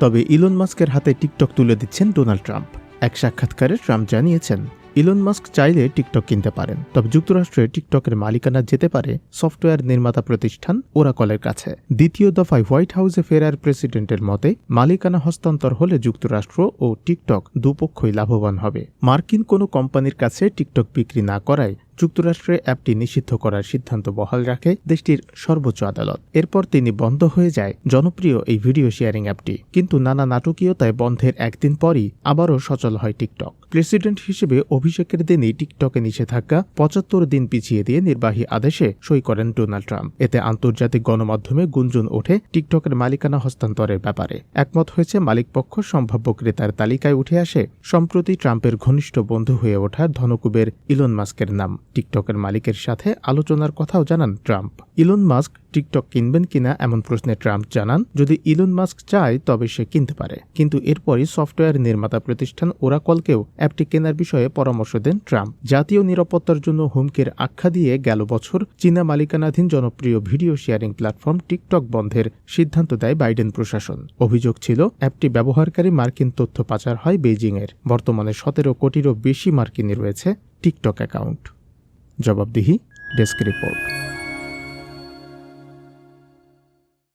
তবে ইলন মাস্কের হাতে টিকটক তুলে দিচ্ছেন ডোনাল্ড ট্রাম্প। এক সাক্ষাৎকারে ট্রাম্প জানিয়েছেন, ইলন মাস্ক চাইলে টিকটক কিনতে পারেন, তবে যুক্তরাষ্ট্রে টিকটকের মালিকানা যেতে পারে সফটওয়্যার নির্মাতা প্রতিষ্ঠান ওরাকলের কাছে। দ্বিতীয় দফায় হোয়াইট হাউসে ফেরার প্রেসিডেন্টের মতে, মালিকানা হস্তান্তর হলে যুক্তরাষ্ট্র ও টিকটক দুপক্ষই লাভবান হবে। মার্কিন কোনো কোম্পানির কাছে টিকটক বিক্রি না করায় যুক্তরাষ্ট্রে অ্যাপটি নিষিদ্ধ করার সিদ্ধান্ত বহাল রাখে দেশটির সর্বোচ্চ আদালত। এরপর তিনি বন্ধ হয়ে যায় জনপ্রিয় এই ভিডিও শেয়ারিং অ্যাপটি। কিন্তু নানা নাটকীয়তায় বন্ধের একদিন পরই আবারও সচল হয় টিকটক। প্রেসিডেন্ট হিসেবে অভিষেকের দিনই টিকটকে নিষেধাজ্ঞা পঁচাত্তর দিন পিছিয়ে দিয়ে নির্বাহী আদেশে সই করেন ডোনাল্ড ট্রাম্প। এতে আন্তর্জাতিক গণমাধ্যমে গুঞ্জন ওঠে টিকটকের মালিকানা হস্তান্তরের ব্যাপারে। একমত হয়েছে মালিকপক্ষ সম্ভাব্য ক্রেতার তালিকায় উঠে আসে, সম্প্রতি ট্রাম্পের ঘনিষ্ঠ বন্ধু হয়ে ওঠা ধনকুবের ইলন মাস্কের নাম। টিকটকের মালিকের সাথে আলোচনার কথাও জানান ট্রাম্প। ইলন মাস্ক টিকটক কিনবেন কিনা এমন প্রশ্নে ট্রাম্প জানান, যদি ইলন মাস্ক চায় তবে সে কিনতে পারে। কিন্তু এরপরই সফটওয়্যার নির্মাতা প্রতিষ্ঠান ওরাকলকেও অ্যাপটি কেনার বিষয়ে পরামর্শ দেন ট্রাম্প। জাতীয় নিরাপত্তার জন্য হুমকির আখ্যা দিয়ে গেল বছর চীনা মালিকানাধীন জনপ্রিয় ভিডিও শেয়ারিং প্ল্যাটফর্ম টিকটক বন্ধের সিদ্ধান্ত দেয় বাইডেন প্রশাসন। অভিযোগ ছিল, অ্যাপটি ব্যবহারকারী মার্কিন তথ্য পাচার হয় বেইজিংয়ের। বর্তমানে সতেরো কোটিরও বেশি মার্কিনী রয়েছে টিকটক অ্যাকাউন্ট। जवाबदेही डेस्क रिपोर्ट।